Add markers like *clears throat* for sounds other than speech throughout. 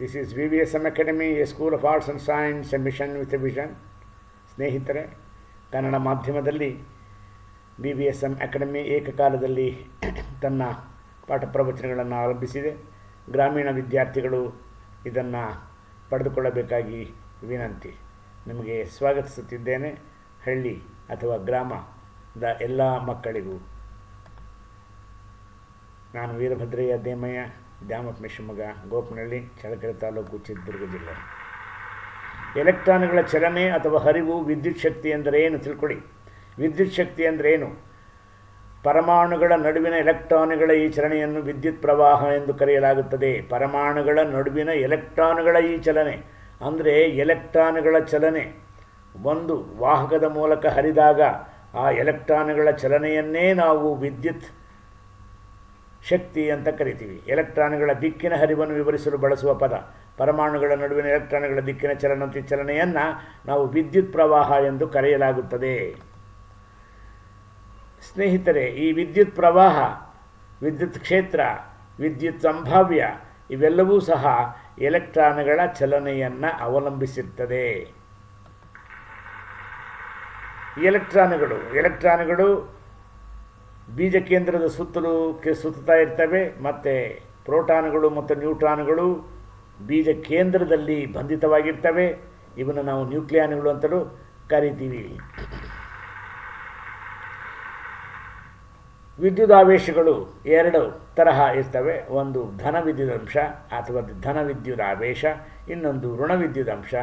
This is V V S M academy a school of arts and science a mission with a vision ಸ್ನೇಹಿತರೆ, ಕನ್ನಡ ಮಾಧ್ಯಮದಲ್ಲಿ B B S M academy ಏಕಕಾಲದಲ್ಲಿ *clears throat* ತನ್ನ ಪಾಠ ಪ್ರವಚನಗಳನ್ನು ಆರಂಭಿಸಿದೆ. ಗ್ರಾಮೀಣ ವಿದ್ಯಾರ್ಥಿಗಳು ಇದನ್ನು ಪಡೆದುಕೊಳ್ಳಬೇಕಾಗಿ ವಿನಂತಿ. ನಿಮಗೆ ಸ್ವಾಗತಿಸುತ್ತಿದ್ದೇನೆ. ಹಳ್ಳಿ ಅಥವಾ ಗ್ರಾಮದ ಎಲ್ಲ ಮಕ್ಕಳಿಗೂ. ನಾನು ವೀರಭದ್ರಯ್ಯ ದೇಮಯ್ಯ. ದ್ಯಾಮಪ್ಪ ಶಿವಮೊಗ್ಗ ಗೋಪನಹಳ್ಳಿ ಚಳ್ಳಕೆರೆ ತಾಲೂಕು ಚಿತ್ರದುರ್ಗ ಜಿಲ್ಲೆ. ಎಲೆಕ್ಟ್ರಾನ್ಗಳ ಚಲನೆ ಅಥವಾ ಹರಿವು ವಿದ್ಯುತ್ ಶಕ್ತಿ ಎಂದರೆ ಏನು ತಿಳ್ಕೊಳ್ಳಿ. ವಿದ್ಯುತ್ ಶಕ್ತಿ ಅಂದರೆ ಏನು? ಪರಮಾಣುಗಳ ನಡುವಿನ ಎಲೆಕ್ಟ್ರಾನ್ಗಳ ಈ ಚಲನೆಯನ್ನು ವಿದ್ಯುತ್ ಪ್ರವಾಹ ಎಂದು ಕರೆಯಲಾಗುತ್ತದೆ. ಪರಮಾಣುಗಳ ನಡುವಿನ ಎಲೆಕ್ಟ್ರಾನುಗಳ ಈ ಚಲನೆ ಅಂದರೆ ಎಲೆಕ್ಟ್ರಾನುಗಳ ಚಲನೆ. ಒಂದು ವಾಹಕದ ಮೂಲಕ ಹರಿದಾಗ ಆ ಎಲೆಕ್ಟ್ರಾನುಗಳ ಚಲನೆಯನ್ನೇ ನಾವು ವಿದ್ಯುತ್ ಶಕ್ತಿ ಅಂತ ಕರಿತೀವಿ. ಎಲೆಕ್ಟ್ರಾನ್ಗಳ ದಿಕ್ಕಿನ ಹರಿವನ್ನು ವಿವರಿಸಲು ಬಳಸುವ ಪದ. ಪರಮಾಣುಗಳ ನಡುವಿನ ಎಲೆಕ್ಟ್ರಾನ್ಗಳ ದಿಕ್ಕಿನ ಚಲನತಿ ಚಲನೆಯನ್ನು ನಾವು ವಿದ್ಯುತ್ ಪ್ರವಾಹ ಎಂದು ಕರೆಯಲಾಗುತ್ತದೆ. ಸ್ನೇಹಿತರೆ, ಈ ವಿದ್ಯುತ್ ಪ್ರವಾಹ, ವಿದ್ಯುತ್ ಕ್ಷೇತ್ರ, ವಿದ್ಯುತ್ ಸಂಭಾವ್ಯ ಇವೆಲ್ಲವೂ ಸಹ ಎಲೆಕ್ಟ್ರಾನ್ಗಳ ಚಲನೆಯನ್ನು ಅವಲಂಬಿಸಿರ್ತದೆ. ಎಲೆಕ್ಟ್ರಾನ್ಗಳು ಎಲೆಕ್ಟ್ರಾನ್ಗಳು ಬೀಜ ಕೇಂದ್ರದ ಸುತ್ತಲೂ ಕೆ ಸುತ್ತಾ ಇರ್ತವೆ, ಮತ್ತು ಪ್ರೋಟಾನ್ಗಳು ಮತ್ತು ನ್ಯೂಟ್ರಾನ್ಗಳು ಬೀಜ ಕೇಂದ್ರದಲ್ಲಿ ಬಂಧಿತವಾಗಿರ್ತವೆ. ಇವನ್ನು ನಾವು ನ್ಯೂಕ್ಲಿಯಾನ್ಗಳು ಅಂತಲೂ ಕರಿತೀವಿ. ವಿದ್ಯುದಾವೇಶಗಳು ಎರಡು ತರಹ ಇರ್ತವೆ. ಒಂದು ಧನ ವಿದ್ಯುದಂಶ ಅಥವಾ ಧನ ವಿದ್ಯುದಾವೇಶ ಇನ್ನೊಂದು ಋಣ ವಿದ್ಯುದಂಶ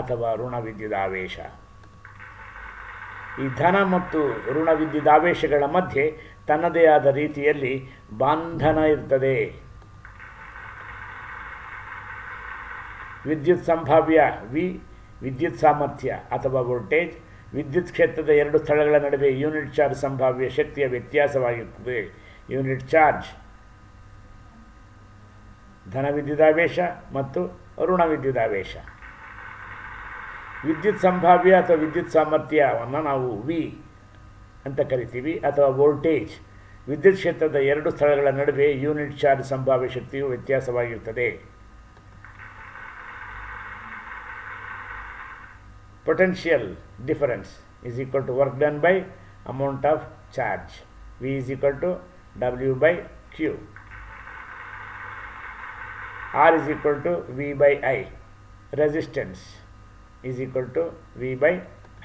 ಅಥವಾ ಋಣ ವಿದ್ಯುದಾವೇಶ ಈ ಧನ ಮತ್ತು ಋಣ ಆವೇಶಗಳ ಮಧ್ಯೆ ತನ್ನದೇ ಆದ ರೀತಿಯಲ್ಲಿ ಬಾಂಧನ ಇರ್ತದೆ. ವಿದ್ಯುತ್ ಸಂಭಾವ್ಯ ವಿ, ವಿದ್ಯುತ್ ಸಾಮರ್ಥ್ಯ ಅಥವಾ ವೋಲ್ಟೇಜ್, ವಿದ್ಯುತ್ ಕ್ಷೇತ್ರದ ಎರಡು ಸ್ಥಳಗಳ ನಡುವೆ ಯೂನಿಟ್ ಚಾರ್ಜ್ ಸಂಭಾವ್ಯ ಶಕ್ತಿಯ ವ್ಯತ್ಯಾಸವಾಗಿರುತ್ತದೆ ಯೂನಿಟ್ ಚಾರ್ಜ್ ಧನ ವಿದ್ಯುದಾವೇಶ ಮತ್ತು ಋಣ ವಿದ್ಯುದಾವೇಶ ವಿದ್ಯುತ್ ಸಂಭಾವ್ಯ ಅಥವಾ ವಿದ್ಯುತ್ ಸಾಮರ್ಥ್ಯವನ್ನು ನಾವು ವಿ ಅಂತ ಕರಿತೀವಿ ಅಥವಾ ವೋಲ್ಟೇಜ್ ವಿದ್ಯುತ್ ಕ್ಷೇತ್ರದ ಎರಡು ಸ್ಥಳಗಳ ನಡುವೆ ಯೂನಿಟ್ ಚಾರ್ಜ್ ಸಂಭಾವ್ಯ ಶಕ್ತಿಯು ವ್ಯತ್ಯಾಸವಾಗಿರುತ್ತದೆ potential difference is equal to work done by amount of charge V is equal to W by Q R is equal to V by I resistance is equal to V by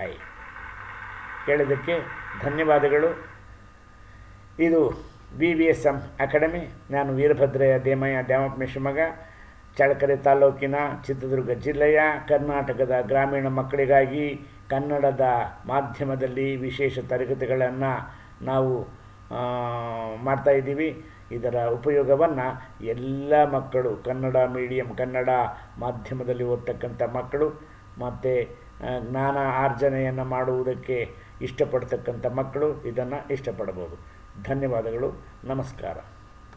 I ಕೇಳಿದ್ದಕ್ಕೆ ಧನ್ಯವಾದಗಳು. ಇದು V V S M academy ನಾನು ವೀರಭದ್ರಯ್ಯ ದೇಮಯ್ಯ ದ್ಯಾಮಪ್ಪ ಶಿವಮೊಗ್ಗ ಚಳ್ಳಕೆರೆ ತಾಲೂಕಿನ ಚಿತ್ರದುರ್ಗ ಜಿಲ್ಲೆಯ ಕರ್ನಾಟಕದ ಗ್ರಾಮೀಣ ಮಕ್ಕಳಿಗಾಗಿ ಕನ್ನಡದ ಮಾಧ್ಯಮದಲ್ಲಿ ವಿಶೇಷ ತರಗತಿಗಳನ್ನು ನಾವು ಮಾಡ್ತಾಯಿದ್ದೀವಿ ಇದರ ಉಪಯೋಗವನ್ನು ಎಲ್ಲ ಮಕ್ಕಳು, ಕನ್ನಡ ಮೀಡಿಯಂ ಕನ್ನಡ ಮಾಧ್ಯಮದಲ್ಲಿ ಓದ್ತಕ್ಕಂಥ ಮಕ್ಕಳು ಮತ್ತು ಜ್ಞಾನ ಆರ್ಜನೆಯನ್ನು ಮಾಡುವುದಕ್ಕೆ ಇಷ್ಟಪಡ್ತಕ್ಕಂಥ ಮಕ್ಕಳು ಇದನ್ನು ಇಷ್ಟಪಡಬಹುದು. ಧನ್ಯವಾದಗಳು. ನಮಸ್ಕಾರ.